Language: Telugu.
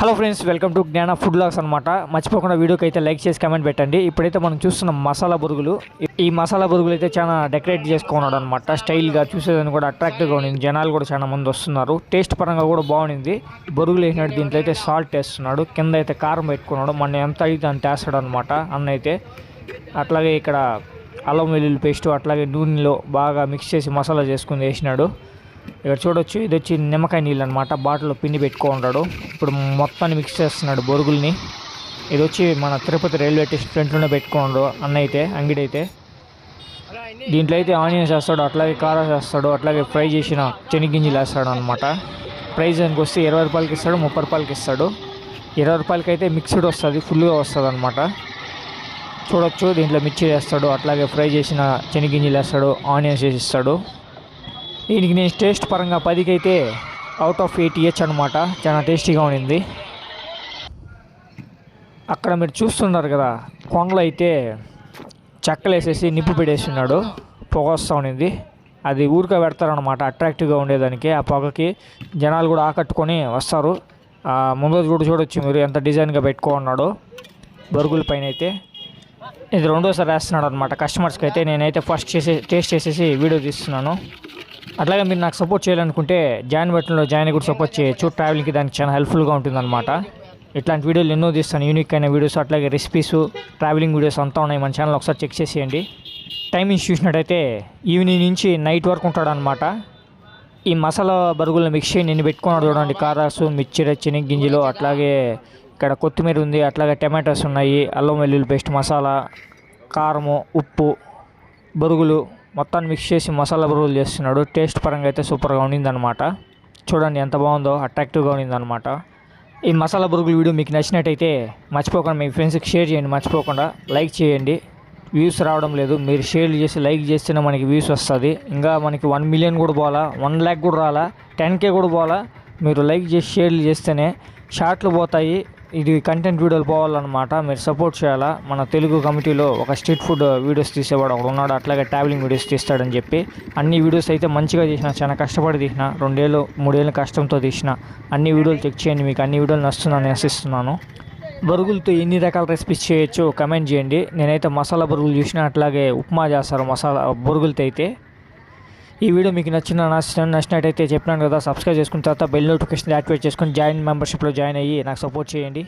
Hello friends welcome to Gnana food logs అనమాట మర్చిపోకుండా వీడియోకి అయితే లైక్ చేసి కమెంట్ పెట్టండి. ఇప్పుడైతే మనం చూస్తున్న మసాలా బురుగులు. ఈ మసాలా బురుగులు అయితే చాలా డెకరేట్ చేసుకున్నాడు అనమాట స్టైల్గా చూసేదాన్ని కూడా అట్రాక్టివ్గా ఉండింది. జనాలు కూడా చాలా మంది వస్తున్నారు. టేస్ట్ పరంగా కూడా బాగుండింది. బురుగులు వేసినట్టు దీంట్లో అయితే సాల్ట్ వేస్తున్నాడు. కింద అయితే కారం పెట్టుకున్నాడు. మన ఎంత అయితే అంత వేస్తాడు అనమాట అన్న అయితే. అట్లాగే ఇక్కడ అల్లం వెల్లుల్లి పేస్ట్ అట్లాగే నూనెలో బాగా మిక్స్ చేసి మసాలా చేసుకుని వేసినాడు. ఇక్కడ చూడొచ్చు ఇది వచ్చి నిమ్మకాయ నీళ్ళు అనమాట బాటిల్లో పిండి పెట్టుకుంటాడు. ఇప్పుడు మొత్తాన్ని మిక్స్ చేస్తున్నాడు బొరుగుల్ని. ఇది వచ్చి మన తిరుపతి రైల్వే స్టేషన్ ఫ్రంట్లోనే పెట్టుకున్నాడు అన్న అయితే అంగిడి అయితే దీంట్లో అయితే ఆనియన్స్ వేస్తాడు అట్లాగే కారం వేస్తాడు అట్లాగే ఫ్రై చేసిన చెనిగ్గింజలు వేస్తాడు అనమాట ప్రైస్ దానికి వస్తే ఇరవై రూపాయలకి ఇస్తాడు ముప్పై రూపాయలకి ఇస్తాడు. ఇరవై రూపాయలకి అయితే మిక్స్డ్ వస్తుంది ఫుల్గా వస్తుంది అనమాట చూడొచ్చు దీంట్లో మిర్చి వేస్తాడు అట్లాగే ఫ్రై చేసిన శనగింజలు వేస్తాడు ఆనియన్స్ వేసి ఇస్తాడు. దీనికి నేను టేస్ట్ పరంగా పదికి అయితే అవుట్ ఆఫ్ ఎయిట్ ఇయచ్చు అనమాట చాలా టేస్టీగా ఉండింది. అక్కడ మీరు చూస్తున్నారు కదా కొండలు అయితే చెక్కలేసేసి నిప్పు పెట్టేస్తున్నాడు. పొగ వస్తూ ఉండింది. అది ఊరికే పెడతారనమాట అట్రాక్టివ్గా ఉండేదానికి. ఆ పొగకి జనాలు కూడా ఆకట్టుకొని వస్తారు. ఆ ముందు కూడా చూడొచ్చు మీరు ఎంత డిజైన్గా పెట్టుకోన్నాడు బరుగుల పైన అయితే ఇది రెండోసారి వేస్తున్నాడు అనమాట కస్టమర్స్కి అయితే నేనైతే ఫస్ట్ చేసి టేస్ట్ చేసేసి వీడియో తీస్తున్నాను. అట్లాగే మీరు నాకు సపోర్ట్ చేయాలనుకుంటే జాయిన్ బటన్లో జాయిన్ కూడా సపోర్ట్ చేయొచ్చు. ట్రావెలింగ్కి దానికి చాలా హెల్ప్ఫుల్గా ఉంటుందన్నమాట. ఇట్లాంటి వీడియోలు ఎన్నో తీస్తాను. యూనిక్ అయిన వీడియోస్ అట్లాగే రెసిపీస్ ట్రావెలింగ్ వీడియోస్ అంతా ఉన్నాయి. మన ఛానల్ ఒకసారి చెక్ చేసేయండి. టైమింగ్స్ చూసినట్టయితే ఈవినింగ్ నుంచి నైట్ వరకు ఉంటాడు అనమాట ఈ మసాలా బరుగులను మిక్స్ చేసి నేను పెట్టుకున్నాడు చూడండి. కారాసు మిర్చి చెనిగ్ గింజలు అట్లాగే ఇక్కడ కొత్తిమీర ఉంది. అట్లాగే టమాటోస్ ఉన్నాయి. అల్లం వెల్లుల్లి పేస్ట్ మసాలా కారము ఉప్పు బరుగులు మొత్తాన్ని మిక్స్ చేసి మసాలా రోల్ చేస్తున్నాడు. టేస్ట్ పరంగా అయితే సూపర్గా ఉండిందనమాట చూడండి ఎంత బాగుందో అట్రాక్టివ్గా ఉండిందనమాట ఈ మసాలా బరుగులు వీడియో మీకు నచ్చినట్టయితే మర్చిపోకుండా మీ ఫ్రెండ్స్కి షేర్ చేయండి. మర్చిపోకుండా లైక్ చేయండి. వ్యూస్ రావడం లేదు. మీరు షేర్ చేసి లైక్ చేస్తేనే మనకి వ్యూస్ వస్తుంది. ఇంకా మనకి వన్ మిలియన్ కూడా పోవాలా? వన్ ల్యాక్ కూడా రాలా టెన్ కే కూడా పోవాలా? మీరు లైక్ చేసి షేర్లు చేస్తేనే షార్ట్లు పోతాయి. ఇది కంటెంట్ వీడియోలు పోవాలన్నమాట. మీరు సపోర్ట్ చేయాలా? మన తెలుగు కమిటీలో ఒక స్ట్రీట్ ఫుడ్ వీడియోస్ తీసేవాడు ఒకడు ఉన్నాడు. అట్లాగే ట్రావెలింగ్ వీడియోస్ తీస్తాడని చెప్పి. అన్ని వీడియోస్ అయితే మంచిగా తీసిన చాలా కష్టపడి తీసిన రెండేళ్ళు మూడేళ్ళు కష్టంతో తీసిన అన్ని వీడియోలు చెక్ చేయండి. మీకు అన్ని వీడియోలు నచ్చుతుందని ఆశిస్తున్నాను. బరుగులతో ఎన్ని రకాల రెసిపీస్ చేయొచ్చు కమెంట్ చేయండి. నేనైతే మసాలా బరుగులు చూసిన అట్లాగే ఉప్మా చేస్తారు. మసాలా బరుగులతో అయితే. ఈ వీడియో మీకు నచ్చిన నచ్చిన నచ్చినట్టయితే చెప్పినాను కదా సబ్స్క్రైబ్ చేసుకున్న తర్వాత బెల్ నోటిఫికేషన్ యాక్టివేట్ చేసుకొని జాయిన్ మెంబర్షిప్లో జాయిన్ అయ్యి నాకు సపోర్ట్ చేయండి.